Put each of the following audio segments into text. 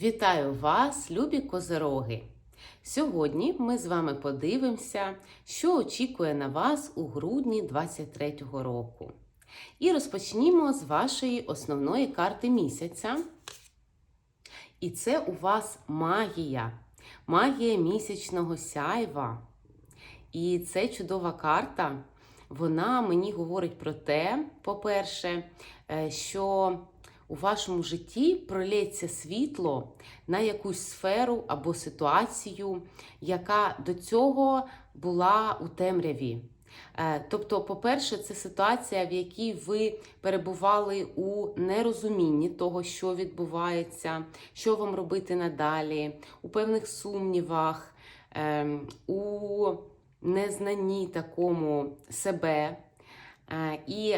Вітаю вас, любі козероги! Сьогодні ми з вами подивимося, що очікує на вас у грудні 2023 року. І розпочнімо з вашої основної карти місяця. І це у вас магія, магія місячного сяйва. І це чудова карта. Вона мені говорить про те, по-перше, е, що у вашому житті пролється світло на якусь сферу або ситуацію, яка до цього була у темряві. Е, Тобто, по-перше, це ситуація, в якій ви перебували у нерозумінні того, що відбувається, що вам робити надалі, у певних сумнівах, ем, у незнанні такому себе. Е, І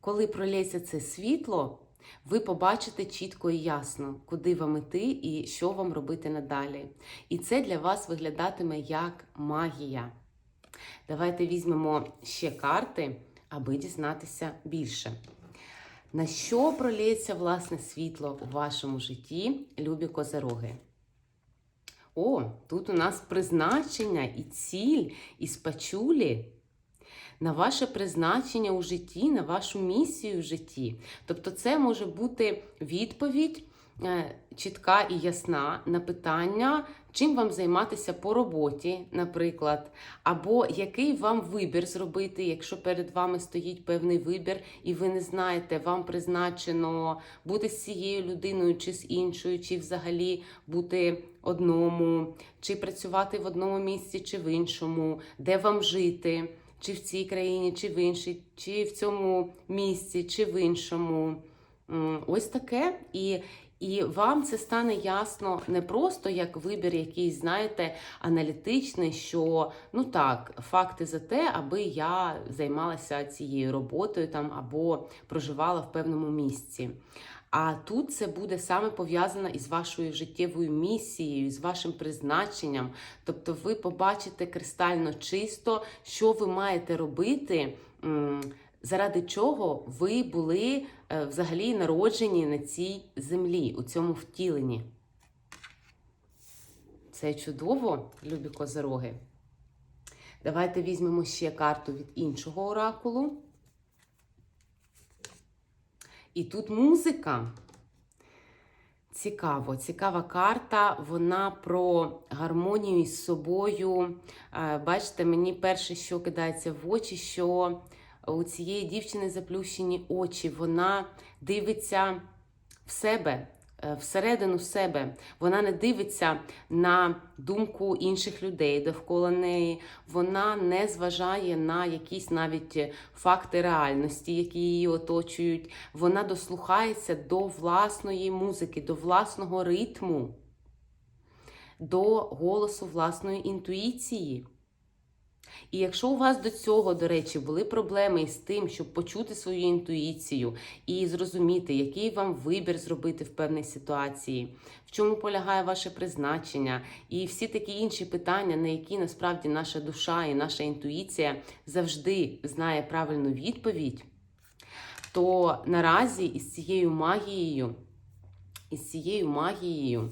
коли пролється це світло, ви побачите чітко і ясно, куди вам іти і що вам робити надалі. І це для вас виглядатиме як магія. Давайте візьмемо ще карти, аби дізнатися більше. На що пролється власне світло у вашому житті, любі козероги? О, тут у нас призначення і ціль, і спачулі на ваше призначення у житті, на вашу місію в житті. Тобто, це може бути відповідь е, чітка і ясна на питання, чим вам займатися по роботі, наприклад, або який вам вибір зробити, якщо перед вами стоїть певний вибір, і ви не знаєте, вам призначено бути з цією людиною чи з іншою, чи взагалі бути одному, чи працювати в одному місці, чи в іншому, де вам жити чи в цій країні, чи в іншій, чи в цьому місці, чи в іншому. Ось таке. І, і вам це стане ясно не просто як вибір, якийсь, знаєте, аналітичний, що ну так, факти за те, аби я займалася цією роботою там або проживала в певному місці. А тут це буде саме пов'язано із вашою життєвою місією, з вашим призначенням. Тобто ви побачите кристально чисто, що ви маєте робити, заради чого ви були е, взагалі народжені на цій землі, у цьому втіленні. Це чудово, любі козероги. Давайте візьмемо ще карту від іншого оракулу. І тут музика. Цікаво, цікава карта. Вона про гармонію із собою. Е, Бачите, мені перше, що кидається в очі, що у цієї дівчини заплющені очі. Вона дивиться в себе, всередину себе. Вона не дивиться на думку інших людей довкола неї. Вона не зважає на якісь навіть факти реальності, які її оточують. Вона дослухається до власної музики, до власного ритму, до голосу власної інтуїції. І якщо у вас до цього, до речі, були проблеми із тим, щоб почути свою інтуїцію і зрозуміти, який вам вибір зробити в певній ситуації, в чому полягає ваше призначення, і всі такі інші питання, на які насправді наша душа і наша інтуїція завжди знає правильну відповідь, то наразі із цією магією, із цією магією,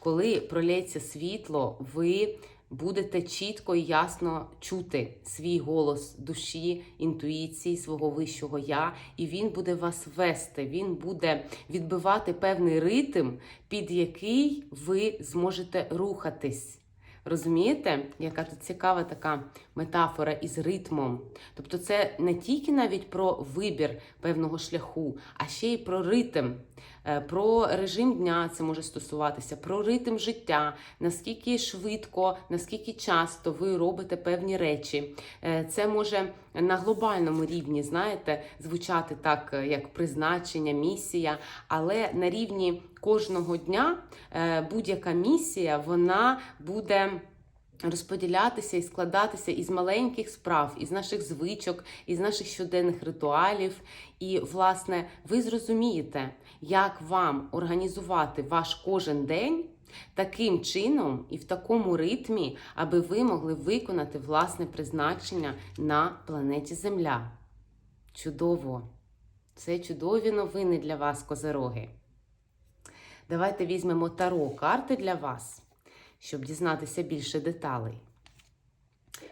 коли пролється світло, ви будете чітко і ясно чути свій голос душі, інтуїції, свого вищого я, і він буде вас вести, він буде відбивати певний ритм, під який ви зможете рухатись. Розумієте, яка тут цікава така метафора із ритмом? Тобто, це не тільки навіть про вибір певного шляху, а ще й про ритм, Е, про режим дня це може стосуватися, про ритм життя, наскільки швидко, наскільки часто ви робите певні речі. Е, Це може на глобальному рівні, знаєте, звучати так, е, як призначення, місія, але на рівні кожного дня будь-яка місія вона буде. Розподілятися і складатися із маленьких справ, із наших звичок, із наших щоденних ритуалів. І, власне, ви зрозумієте, як вам організувати ваш кожен день таким чином і в такому ритмі, аби ви могли виконати власне призначення на планеті Земля. Чудово! Це чудові новини для вас, козероги. Давайте візьмемо таро карти для вас, щоб дізнатися більше деталей.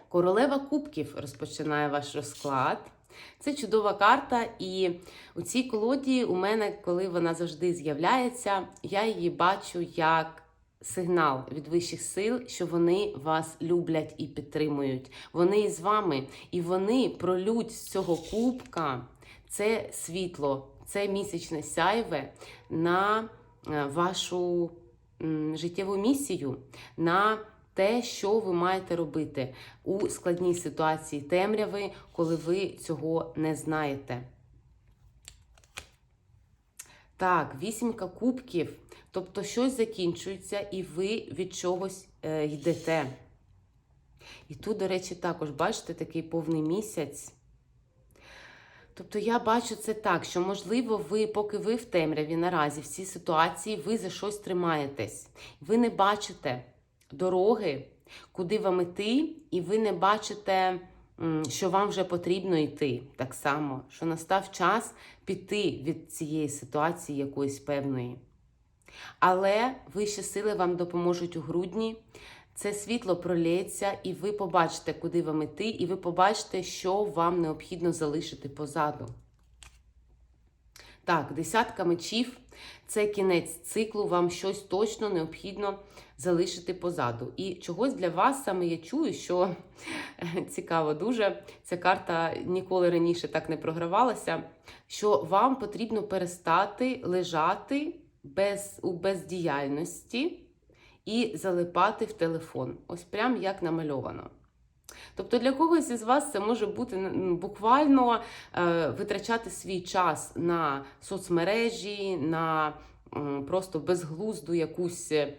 Королева Кубків розпочинає ваш розклад. Це чудова карта, і у цій колоді у мене, коли вона завжди з'являється, я її бачу як сигнал від вищих сил, що вони вас люблять і підтримують. Вони із вами, і вони пролють з цього кубка це світло, це місячне сяйве на е, вашу життєву місію. на те, що ви маєте робити у складній ситуації темряви, коли ви цього не знаєте. Так, вісімка кубків. Тобто щось закінчується, і ви від чогось е, йдете. І тут, до речі, також, бачите, такий повний місяць. Тобто я бачу це так, що, можливо, ви, поки ви в темряві наразі в цій ситуації, ви за щось тримаєтесь. Ви не бачите дороги, куди вам іти, і ви не бачите, що вам вже потрібно йти. Так само, що настав час піти від цієї ситуації якоїсь певної. Але вищі сили вам допоможуть у грудні. Це світло пролється, і ви побачите, куди вам іти, і ви побачите, що вам необхідно залишити позаду. Так, десятка мечів це кінець циклу, вам щось точно необхідно залишити позаду. І чогось для вас саме я чую, що цікаво дуже, ця карта ніколи раніше так не програвалася, що вам потрібно перестати лежати без, у бездіяльності і залипати в телефон. Ось прям як намальовано. Тобто для когось із вас це може бути буквально е, витрачати свій час на соцмережі, на е, просто безглузду якусь е,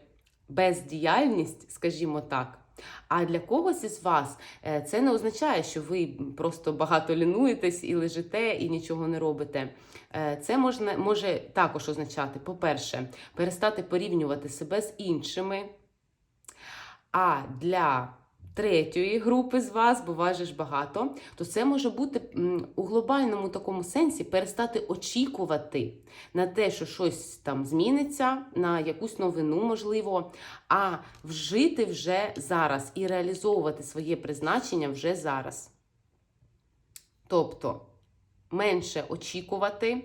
бездіяльність, скажімо так. А для когось із вас е, це не означає, що ви просто багато лінуєтесь і лежите, і нічого не робите. Е, Це можна, може також означати, по-перше, перестати порівнювати себе з іншими. А для третьої групи з вас, бо вас багато, то це може бути у глобальному такому сенсі перестати очікувати на те, що щось там зміниться, на якусь новину, можливо, а вжити вже зараз і реалізовувати своє призначення вже зараз. Тобто менше очікувати.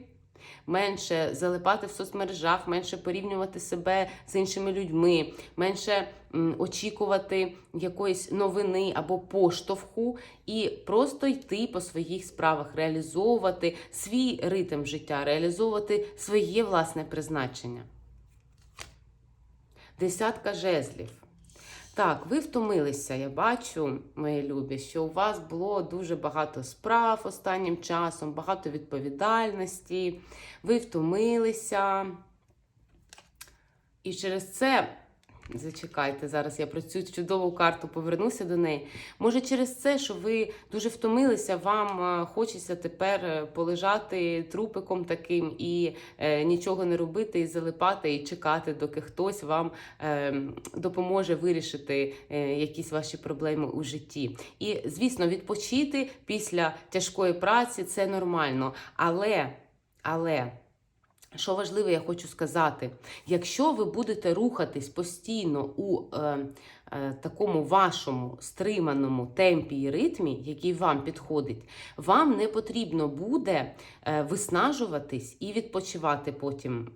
Менше залипати в соцмережах, менше порівнювати себе з іншими людьми, менше очікувати якоїсь новини або поштовху, і просто йти по своїх справах, реалізовувати свій ритм життя, реалізовувати своє власне призначення. Десятка жезлів. Так, ви втомилися, я бачу, мої любі, що у вас було дуже багато справ останнім часом, багато відповідальності, ви втомилися. І через це, зачекайте, зараз я про цю чудову карту повернуся до неї. Може, через це, що ви дуже втомилися, вам е, хочеться тепер е, полежати трупиком таким і е, нічого не робити, і залипати, і чекати, доки хтось вам е, допоможе вирішити е, якісь ваші проблеми у житті. І, звісно, відпочити після тяжкої праці це нормально. Але, але. Що важливо, я хочу сказати, якщо ви будете рухатись постійно у е, е, такому вашому стриманому темпі і ритмі, який вам підходить, вам не потрібно буде е, виснажуватись і відпочивати потім.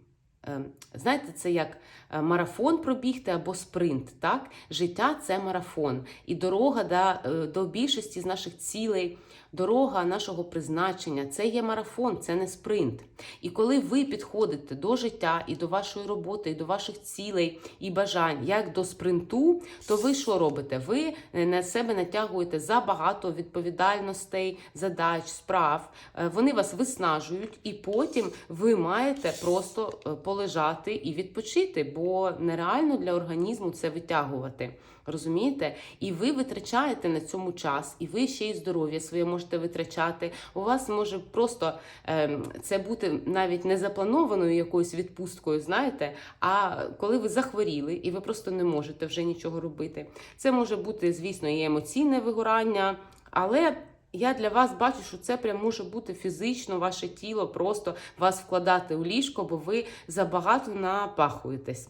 Е, Знаєте, це як е, марафон пробігти або спринт. Так? Життя це марафон. І дорога до, е, до більшості з наших цілей, дорога нашого призначення це є марафон, це не спринт. І коли ви підходите до життя і до вашої роботи, і до ваших цілей і бажань, як до спринту, то ви що робите? Ви е, на себе натягуєте забагато відповідальностей, задач, справ. Вони вас виснажують, і потім ви маєте просто е, полежати і відпочити, бо нереально для організму це витягувати. Розумієте? І ви витрачаєте на цьому час, і ви ще й здоров'я своє можете витрачати. У вас може просто ем, це бути навіть не запланованою якоюсь відпусткою, знаєте, а коли ви захворіли і ви просто не можете вже нічого робити. Це може бути, звісно, і емоційне вигорання, але я для вас бачу, що це прям може бути фізично ваше тіло, просто вас вкладати у ліжко, бо ви забагато напахуєтесь.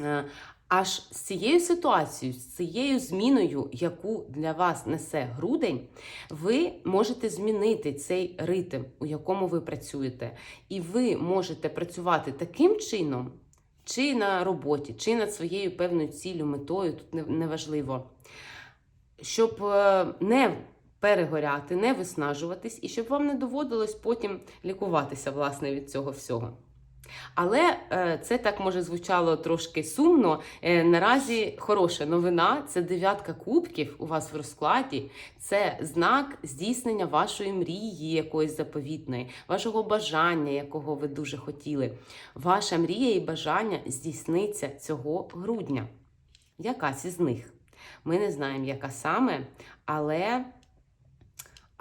Е, Аж з цією ситуацією, з цією зміною, яку для вас несе грудень, ви можете змінити цей ритм, у якому ви працюєте. І ви можете працювати таким чином, чи на роботі, чи над своєю певною ціллю, метою, тут неважливо, щоб е, не перегоряти, не виснажуватись, і щоб вам не доводилось потім лікуватися власне від цього всього. Але е, це так може звучало трошки сумно. Е, наразі хороша новина це дев'ятка кубків у вас в розкладі. Це знак здійснення вашої мрії, якоїсь заповітної, вашого бажання, якого ви дуже хотіли. Ваша мрія і бажання здійсниться цього грудня. Якась із них. Ми не знаємо, яка саме, але.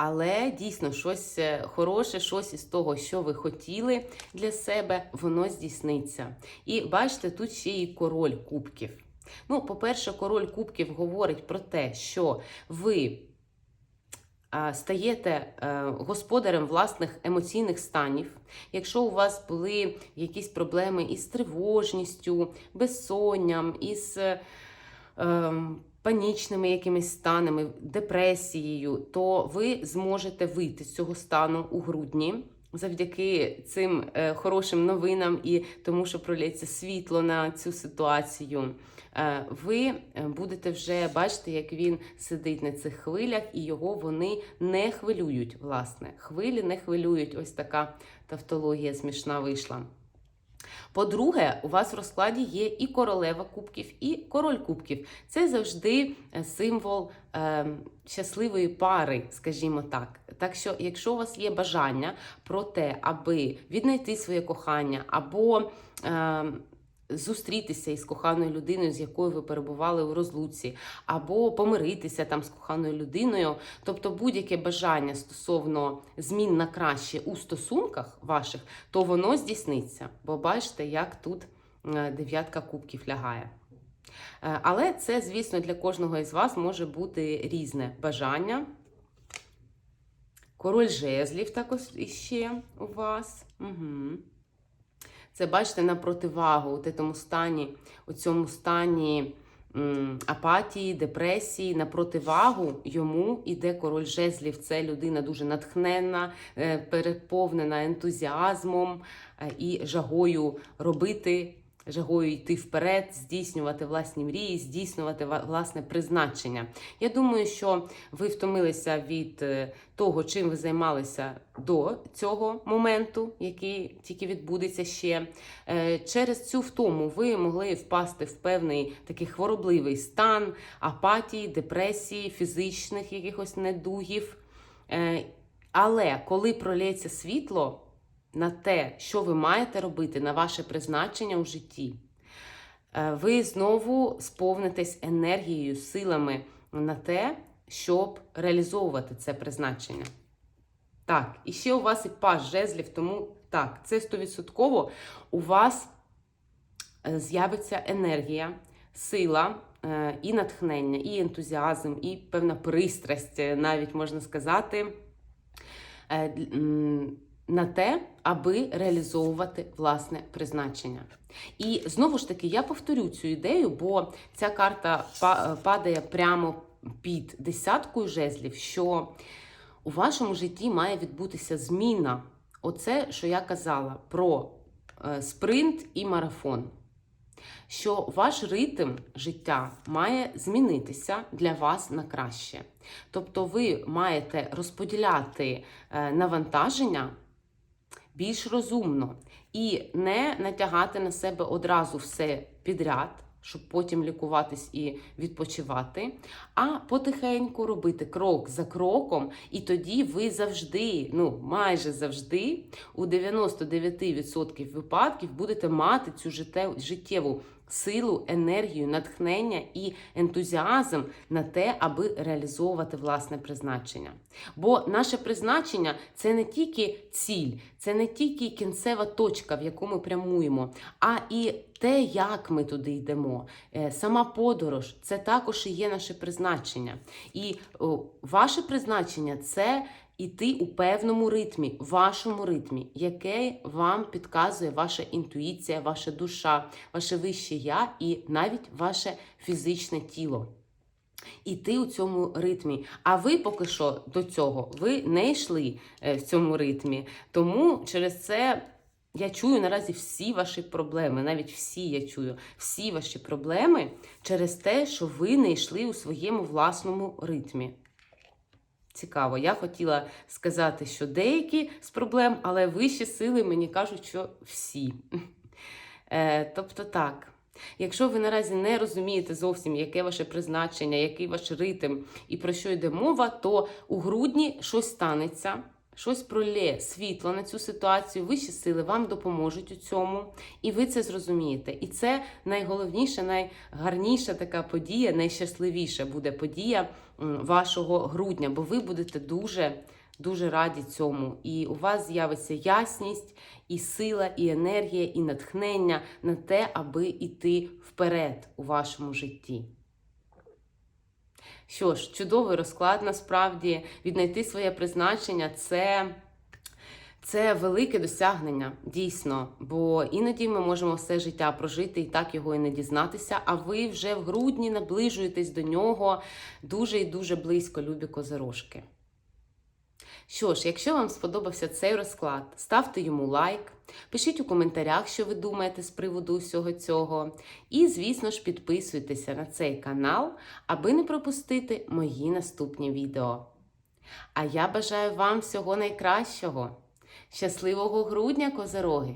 Але дійсно щось е, хороше, щось із того, що ви хотіли для себе, воно здійсниться. І бачите, тут ще і король кубків. Ну, по-перше, король кубків говорить про те, що ви стаєте е, господарем власних емоційних станів. Якщо у вас були якісь проблеми із тривожністю, безсонням, із. Панічними якимись станами, депресією, то ви зможете вийти з цього стану у грудні. Завдяки цим е, хорошим новинам і тому, що пролється світло на цю ситуацію, е, ви е, будете вже бачити, як він сидить на цих хвилях, і його вони не хвилюють. Власне, хвилі не хвилюють. Ось така тавтологія смішна вийшла. По-друге, у вас в розкладі є і королева кубків, і король кубків. Це завжди е, символ е, щасливої пари, скажімо так. Так що, якщо у вас є бажання про те, аби віднайти своє кохання або е, зустрітися із коханою людиною, з якою ви перебували у розлуці, або помиритися там з коханою людиною, тобто будь-яке бажання стосовно змін на краще у стосунках ваших, то воно здійсниться. Бо бачите, як тут е, дев'ятка кубків лягає. Е, Але це, звісно, для кожного із вас може бути різне бажання. Король жезлів також іще у вас. Угу. Це бачите на противагу у тому стані, у цьому стані м, апатії, депресії, на противагу йому іде король жезлів. Це людина дуже натхненна, е, переповнена ентузіазмом е, і жагою робити. Жагою йти вперед, здійснювати власні мрії, здійснювати власне призначення. Я думаю, що ви втомилися від е, того, чим ви займалися до цього моменту, який тільки відбудеться ще. Е, Через цю втому ви могли впасти в певний такий хворобливий стан апатії, депресії, фізичних якихось недугів. Е, Але коли пролється світло на те, що ви маєте робити, на ваше призначення у житті, е, ви знову сповнитесь енергією, силами на те, щоб реалізовувати це призначення. Так, і ще у вас і паш жезлів, тому так, це стовідсотково у вас е, з'явиться енергія, сила е, і натхнення, і ентузіазм, і певна пристрасть, навіть можна сказати, на те, аби реалізовувати власне призначення. І знову ж таки, я повторю цю ідею, бо ця карта падає прямо під десяткою жезлів, що у вашому житті має відбутися зміна. Оце, що я казала про е, спринт і марафон. Що ваш ритм життя має змінитися для вас на краще. Тобто ви маєте розподіляти е, навантаження більш розумно і не натягати на себе одразу все підряд, щоб потім лікуватись і відпочивати, а потихеньку робити крок за кроком, і тоді ви завжди, ну майже завжди, у 99% випадків будете мати цю життєву- силу, енергію, натхнення і ентузіазм на те, аби реалізовувати власне призначення. Бо наше призначення це не тільки ціль, це не тільки кінцева точка, в яку ми прямуємо, а і те, як ми туди йдемо, е, сама подорож це також і є наше призначення. І ваше призначення це іти у певному ритмі, вашому ритмі, яке вам підказує ваша інтуїція, ваша душа, ваше вище я і навіть ваше фізичне тіло. Іти у цьому ритмі. А ви поки що до цього ви не йшли е, в цьому ритмі. Тому через це я чую наразі всі ваші проблеми, навіть всі я чую, всі ваші проблеми через те, що ви не йшли у своєму власному ритмі. Цікаво, я хотіла сказати, що деякі з проблем, але вищі сили мені кажуть, що всі. Е, тобто так. Якщо ви наразі не розумієте зовсім, яке ваше призначення, який ваш ритм і про що йде мова, то у грудні щось станеться, щось пролє світло на цю ситуацію, вищі сили вам допоможуть у цьому, і ви це зрозумієте. І це найголовніша, найгарніша така подія, найщасливіша буде подія вашого грудня, бо ви будете дуже. Дуже раді цьому, і у вас з'явиться ясність, і сила, і енергія, і натхнення на те, аби йти вперед у вашому житті. Що ж, чудовий розклад насправді віднайти своє призначення це. Це велике досягнення, дійсно, бо іноді ми можемо все життя прожити і так його і не дізнатися. А ви вже в грудні наближуєтесь до нього дуже і дуже близько, любі козирожки. Що ж, якщо вам сподобався цей розклад, ставте йому лайк, пишіть у коментарях, що ви думаєте з приводу всього цього. І, звісно ж, підписуйтеся на цей канал, аби не пропустити мої наступні відео. А я бажаю вам всього найкращого! Щасливого грудня, козороги!